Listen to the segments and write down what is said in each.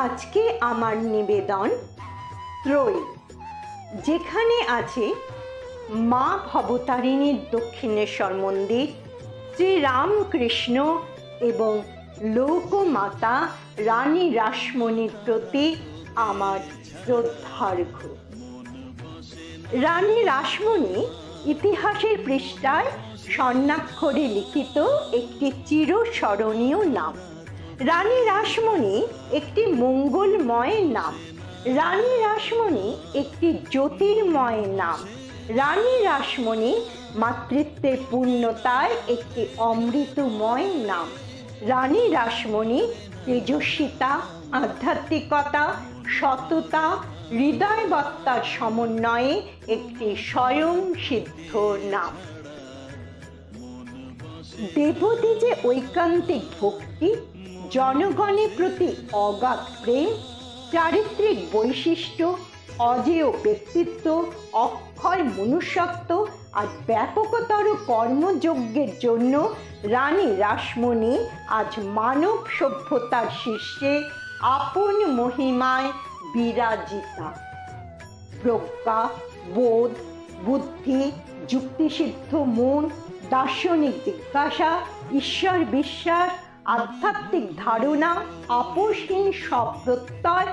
আজকে আমার নিবেদন ত্রয়ী, যেখানে আছে মা ভবতারিণীর দক্ষিণেশ্বর মন্দির, শ্রীরামকৃষ্ণ এবং লোকমাতা রানী রাসমণির প্রতি আমার শ্রদ্ধার্ঘ রানী রাসমণি ইতিহাসের পৃষ্ঠায় স্বর্ণাক্ষরে লিখিত একটি চিরস্মরণীয় নাম। রানী রাসমণি একটি মঙ্গলময় নাম। রানী রাসমণি একটি জ্যোতির্ময় নাম। রানী রাসমণি মাতৃত্বের পূর্ণতায় একটি অমৃতময় নাম। রানী রাসমণি তেজস্বিতা, আধ্যাত্মিকতা, সততা হৃদয়বত্তার সমন্বয়ে একটি স্বয়ং সিদ্ধ নাম। দেবতী যে ঐকান্তিক ভক্তি জনগণের প্রতি অগাধ প্রেম, চারিত্রিক বৈশিষ্ট্য, অজেয় ব্যক্তিত্ব, অক্ষয় মনুষ্যত্ব আর ব্যাপকতর কর্মযজ্ঞের জন্য রানী রাসমণি আজ মানব সভ্যতার শীর্ষে আপন মহিমায় বিরাজিতা। প্রজ্ঞা, বোধ, বুদ্ধি, যুক্তিসিদ্ধ মন, দার্শনিক জিজ্ঞাসা, ঈশ্বর বিশ্বাস আধ্যাত্মিক ধারণা, আপোষহীন সব প্রত্যয়,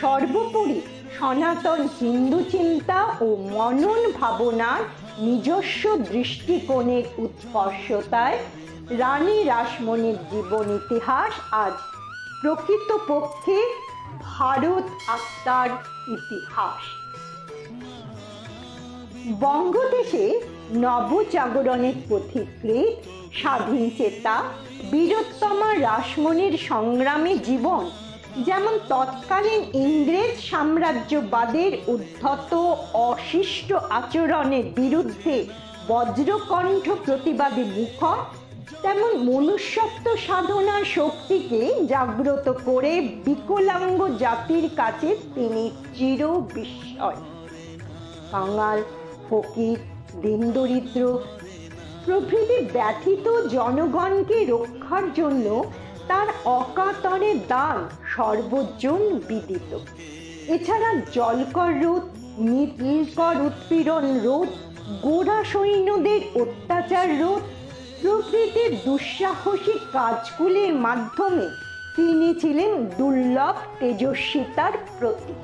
সর্বোপরি সনাতন হিন্দু চিন্তা ও মনন ভাবনার নিজস্ব দৃষ্টিকোণের উৎকর্ষতায় রানী রাসমণির জীবন ইতিহাস আজ প্রকৃতপক্ষে ভারত আত্মার ইতিহাস। বঙ্গদেশে নবজাগরণের পথিকৃত স্বাধীন চেতা, বীরোত্তমা রাসমণির সংগ্রামী জীবন, যেমন তৎকালীন ইংরেজ সাম্রাজ্যবাদের উদ্ধত অশিষ্ট আচরণের বিরুদ্ধে বজ্রকণ্ঠ প্রতিবাদী মুখর, তেমন মনুষ্যত্ব সাধনার শক্তিকে জাগ্রত করে বিকলাঙ্গ জাতির কাছে তিনি চির বিস্ময় কাঙাল, ফকির দিনদরিদ্র প্রভৃতি ব্যথিত জনগণকে রক্ষার জন্য তার অকাতরে দান সর্বজন বিদিত। এছাড়া জলকর রোধ নীলকর উৎপীড়ন রোধ, গোড়া সৈন্যদের অত্যাচার রোধ প্রকৃতির দুঃসাহসিক কাজগুলির মাধ্যমে তিনি ছিলেন দুর্লভ তেজস্বিতার প্রতীক।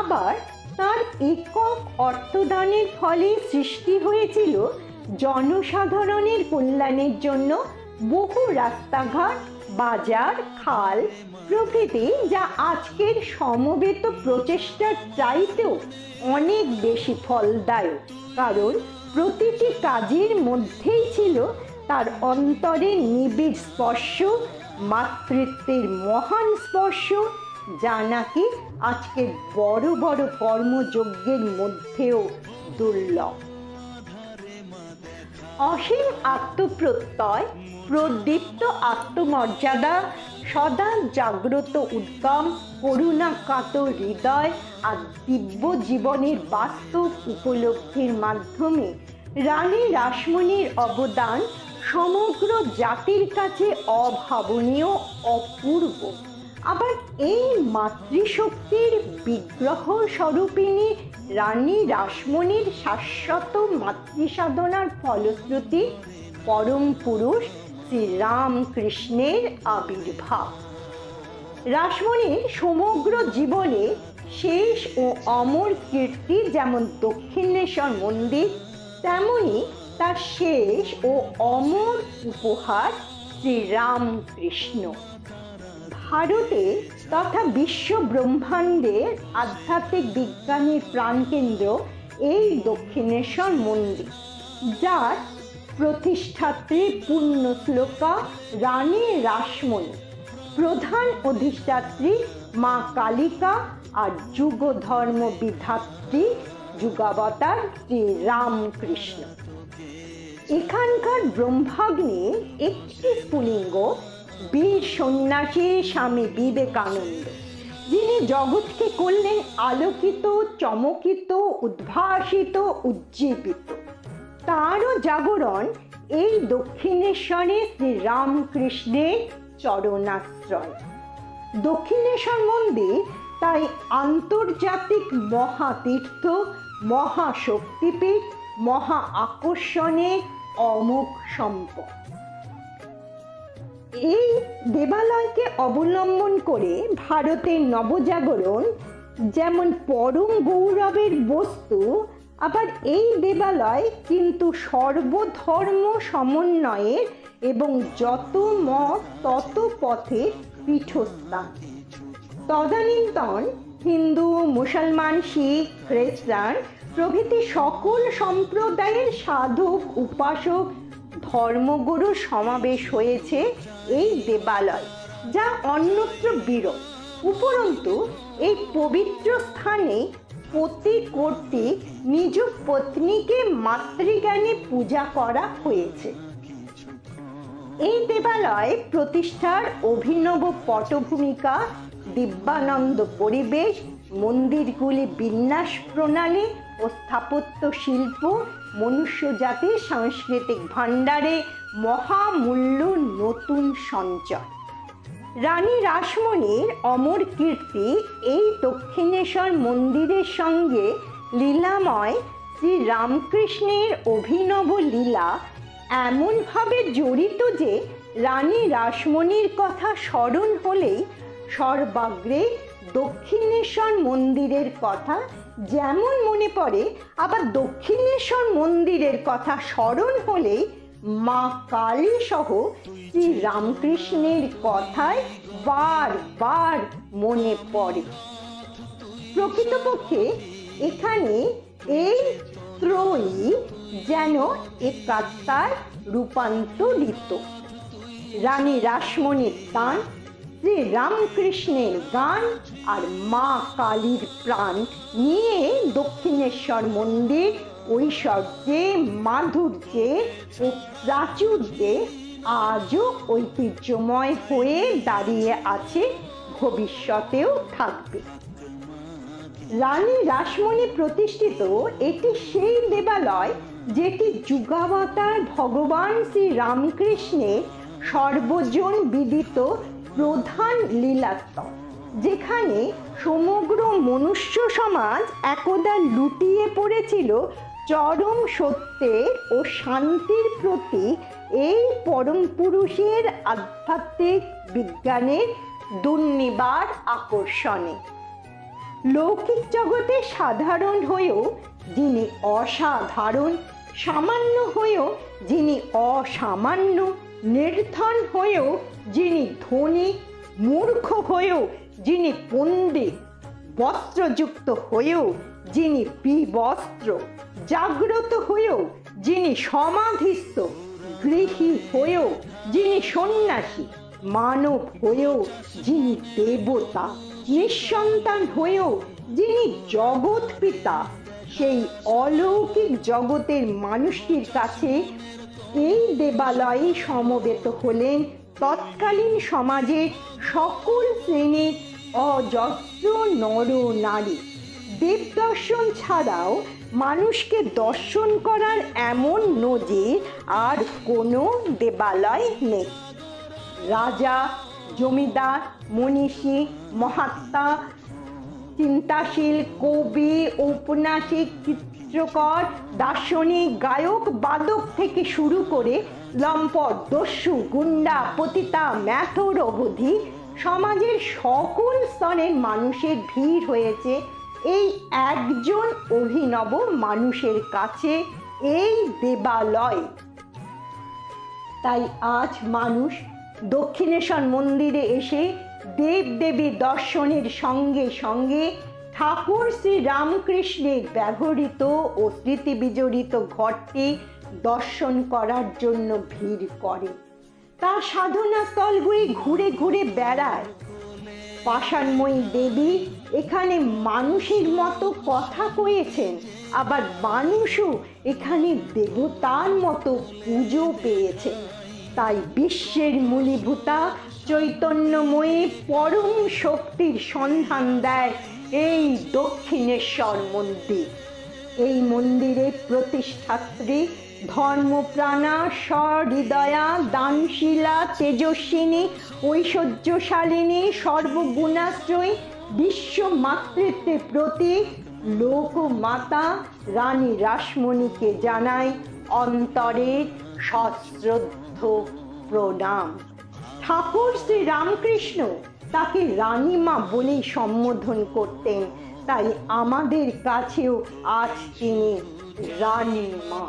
আবার তার একক অর্থদানের ফলে সৃষ্টি হয়েছিল জনসাধারণের কল্যাণের জন্য বহু রাস্তাঘাট, বাজার, খাল প্রকৃতি যা আজকের সমবেত প্রচেষ্টার চাইতেও অনেক বেশি ফলদায়ক। কারণ প্রতিটি কাজের মধ্যেই ছিল তার অন্তরে নিবিড় স্পর্শ, মাতৃত্বের মহান স্পর্শ যা নাকি আজকের বড় বড় কর্মযজ্ঞের মধ্যেও দুর্লভ। অসীম আত্মপ্রত্যয়, প্রদীপ্ত আত্মমর্যাদা, সদা জাগ্রত উদ্যম করুণা কাতর হৃদয় আর দিব্য জীবনের বাস্তব উপলব্ধির মাধ্যমে রানী রাসমণির অবদান সমগ্র জাতির কাছে অভাবনীয়, অপূর্ব। আবার এই মাতৃশক্তির বিগ্রহ স্বরূপিণী রানী রাসমণির শাশ্বত মাতৃসাধনার ফলশ্রুতি পরম পুরুষ শ্রীরামকৃষ্ণের আবির্ভাব। রাসমণির সমগ্র জীবনে শেষ ও অমর কীর্তি যেমন দক্ষিণেশ্বর মন্দির, তেমনি তার শেষ ও অমর উপহার শ্রীরামকৃষ্ণ। ভারতে তথা বিশ্ব ব্রহ্মাণ্ডের আধ্যাত্মিক বিজ্ঞানের প্রাণকেন্দ্র এই দক্ষিণেশ্বর মন্দির, যার প্রতিষ্ঠাত্রী পূর্ণ শ্লোকা রানী রাসমণি, প্রধান অধিষ্ঠাত্রী মা কালিকা আর যুগ ধর্ম বিধাত্রী যুগাবতার শ্রী রামকৃষ্ণ। এখানকার ব্রহ্মাগ্নি একটি স্ফুলিঙ্গ বীর সন্ন্যাসী স্বামী বিবেকানন্দ। যিনি জগৎকে করলেন আলোকিত, চমকিত, উদ্ভাসিত, উজ্জীবিত। তারও জাগরণ এই দক্ষিণেশ্বরে শ্রী রামকৃষ্ণের চরণাশ্রয়। দক্ষিণেশ্বর মন্দির তাই আন্তর্জাতিক মহাতীর্থ, মহাশক্তিপীঠ, মহা আকর্ষণের অমুক সম্পদ। এই দেবালয়কে অবলম্বন করে ভারতের নবজাগরণ, যেমন পরম গৌরবের বস্তু, আবার এই দেবালয় কিন্তু সর্বধর্ম সমন্বয়ের এবং যত মত তত পথের পীঠস্থান। তদানীন্তন হিন্দু, মুসলমান, শিখ, খ্রিস্টান প্রভৃতি সকল সম্প্রদায়ের সাধক, উপাসক ধর্মগুরুর সমাবেশ হয়েছে এই দেবালয়, যা অন্যত্র বিরল। উপরন্তু, এই পবিত্র স্থানে পতি কর্তৃক নিজ পত্নীকে মাতৃজ্ঞানে পূজা করা হয়েছে। এই দেবালয় প্রতিষ্ঠার অভিনব পটভূমিকা দিব্যানন্দ পরিবেশ, মন্দিরগুলি বিন্যাস প্রণালী ও স্থাপত্য শিল্প মনুষ্য জাতির সাংস্কৃতিক ভাণ্ডারে মহামূল্য নতুন সঞ্চয়। রানী রাসমণির অমর কীর্তি এই দক্ষিণেশ্বর মন্দিরের সঙ্গে লীলাময় শ্রী রামকৃষ্ণের অভিনব লীলা এমনভাবে জড়িত যে রানী রাসমণির কথা স্মরণ হলেই সর্বাগ্রে দক্ষিণেশ্বর মন্দিরের কথা যেমন মনে পড়ে, আবার দক্ষিণেশ্বর মন্দিরের কথা স্মরণ হলেই মা কালী সহ শ্রী রামকৃষ্ণের কথায় বারবার মনে পড়ে। প্রকৃতপক্ষে এখানে এই ত্রয়ী যেন একাত্মার রূপান্তরিত। রানী রাসমণির দান শ্রী রামকৃষ্ণের গান আর মা কালীর প্রাণ নিয়ে দক্ষিণেশ্বর মন্দির, ঐশ্বর্যে, মাধুর্যে ও প্রাচুর্যে আজও ঐতিহ্যময় হয়ে দাঁড়িয়ে আছে, ভবিষ্যতেও থাকবে। রানী রাসমণি প্রতিষ্ঠিত এটি সেই দেবালয় যেটি যুগাবতার ভগবান শ্রী রামকৃষ্ণের সর্বজন বিদিত প্রধান লীলাত্মক যেখানে সমগ্র মনুষ্য সমাজ একদা লুটিয়ে পড়েছিল চরম সত্যের ও শান্তির প্রতি এই পরম পুরুষের আধ্যাত্মিক বিজ্ঞানের দুর্নিবার আকর্ষণে। লৌকিক জগতে সাধারণ হয়েও যিনি অসাধারণ, সামান্য হয়েও যিনি অসামান্য নির্ধন হয়েও যিনি ধনী, মূর্খ হয়েও যিনি পণ্ডিত, বস্ত্রযুক্ত হয়েও যিনি বিবস্ত্র, জাগ্রত হয়েও যিনি সমাধিস্থ, গৃহী হয়েও যিনি সন্ন্যাসী, মানব হয়েও যিনি দেবতা, নিঃসন্তান হয়েও যিনি জগৎ পিতা, সেই অলৌকিক জগতের মানুষটির কাছে এই দেবালয়ে সমবেত হলেন তৎকালীন সমাজে সকল শ্রেণির অজস্র নর নারী। দেবদর্শন ছাড়াও মানুষকে দর্শন করার এমন নজির আর কোনো দেবালয় নেই। রাজা, জমিদার, মনীষী, মহাত্মা চিন্তাশীল কবি, ঔপন্যাসিক চিত্রকর, দার্শনিক, গায়ক, বাদক থেকে শুরু করে লম্পট, দস্যু, গুন্ডা, পতিতা, ম্যাথর অবধি সমাজের সকল স্তরের মানুষের ভিড় হয়েছে। এই একজন অভিনব মানুষের কাছে এই দেবালয়। তাই আজ মানুষ দক্ষিণেশ্বর মন্দিরে এসে দেবদেবী দর্শনের সঙ্গে সঙ্গে ঠাকুর শ্রী রামকৃষ্ণের ব্যবহৃত ও স্মৃতি বিজড়িত ঘরটি দর্শন করার জন্য ভিড় করে। তার সাধনা স্থলগুলি ঘুরে ঘুরে বেড়ায়। পাষাণময়ী দেবী এখানে মানুষের মতো কথা কয়েছেন, আবার মানুষও এখানে দেবতার মতো পুজো পেয়েছে। তাই বিশ্বের মূলীভূতা চৈতন্যময়ী পরম শক্তির সন্ধান দেয় এই দক্ষিণেশ্বর মন্দির। এই মন্দিরের প্রতিষ্ঠাত্রী ধর্মপ্রাণা, সহৃদয়া, দানশীলা, তেজস্বিনী, ঐশ্বর্যশালিনী, সর্বগুণাশ্রয়ী বিশ্ব মাতৃত্বের প্রতি লোকমাতা রানী রাসমণিকে জানাই অন্তরের সশ্রদ্ধ প্রণাম। ঠাকুর শ্রী রামকৃষ্ণ তাকে রানীমা বলেই সম্বোধন করতেন। তাই আমাদের কাছেও আজ তিনি রানীমা।